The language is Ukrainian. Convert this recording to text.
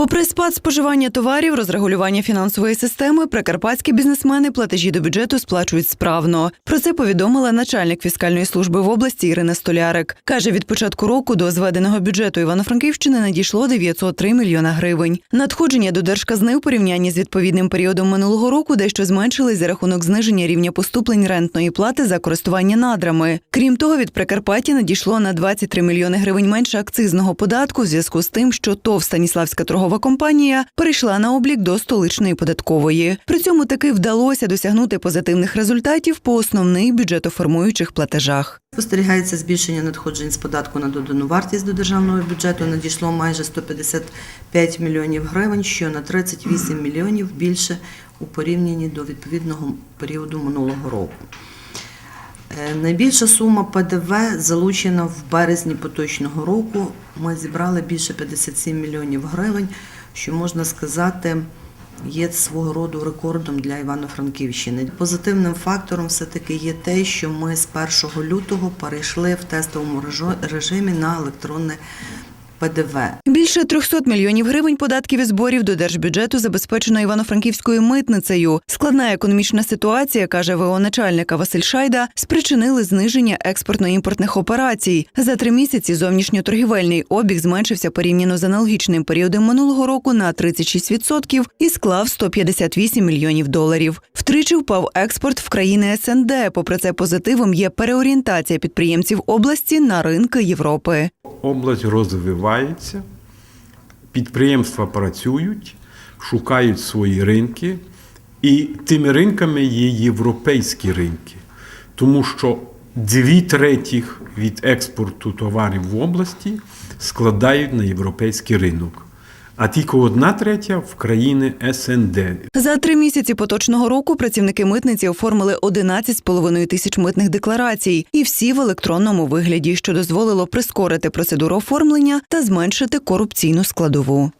Попри спад споживання товарів, розрегулювання фінансової системи, прикарпатські бізнесмени платежі до бюджету сплачують справно. Про це повідомила начальник фіскальної служби в області Ірина Столярик. Каже, від початку року до зведеного бюджету Івано-Франківщини надійшло 903 мільйона гривень. Надходження до держказни у порівнянні з відповідним періодом минулого року дещо зменшились за рахунок зниження рівня поступлень рентної плати за користування надрами. Крім того, від Прикарпаття надійшло на 23 мільйони гривень менше акцизного податку в зв'язку з тим, що ТОВ Станіславська торгова компанія перейшла на облік до столичної податкової. При цьому таки вдалося досягнути позитивних результатів по основних бюджетоформуючих платежах. Спостерігається збільшення надходжень з податку на додану вартість до державного бюджету. Надійшло майже 155 мільйонів гривень, що на 38 мільйонів більше у порівнянні до відповідного періоду минулого року. Е, Найбільша сума ПДВ залучена в березні поточного року. Ми зібрали більше 57 мільйонів гривень, що можна сказати. Є свого роду рекордом для Івано-Франківщини. Позитивним фактором все-таки є те, що ми з 1 лютого перейшли в тестовому режимі на електронне ПДВ. Більше 300 мільйонів гривень податків і зборів до держбюджету забезпечено Івано-Франківською митницею. Складна економічна ситуація, каже ВО начальника Василь Шайда, спричинили зниження експортно-імпортних операцій. За три місяці зовнішньоторгівельний обіг зменшився порівняно з аналогічним періодом минулого року на 36% і склав 158 мільйонів доларів. Втричі впав експорт в країни СНД. Попри це позитивом є переорієнтація підприємців області на ринки Європи. Область розвивається, підприємства працюють, шукають свої ринки, і тими ринками є європейські ринки, тому що дві третіх від експорту товарів в області складають на європейський ринок, а тільки одна третя в країни СНД. За три місяці поточного року працівники митниці оформили 11,5 тисяч митних декларацій, і всі в електронному вигляді, що дозволило прискорити процедуру оформлення та зменшити корупційну складову.